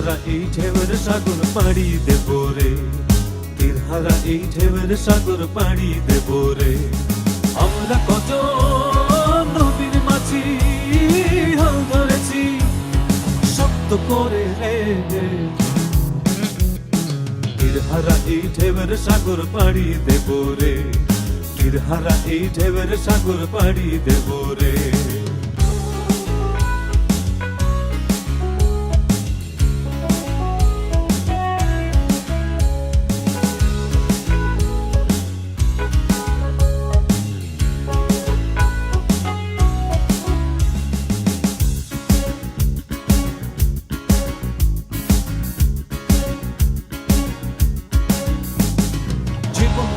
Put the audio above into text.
হারা এই ঢেউয়ের সাগর পাড়ি দেব রে। তীর হারা এই ঢেউয়ের সাগর পাড়ি দেব রে। আমরা কত নবীর মাছি হাল ধরেছি শক্ত করে রে তীর হারা এই ঢেউয়ের সাগর পাড়ি দেব রে। হারা এই ঢেউয়ের সাগর পাড়ি দেব রে।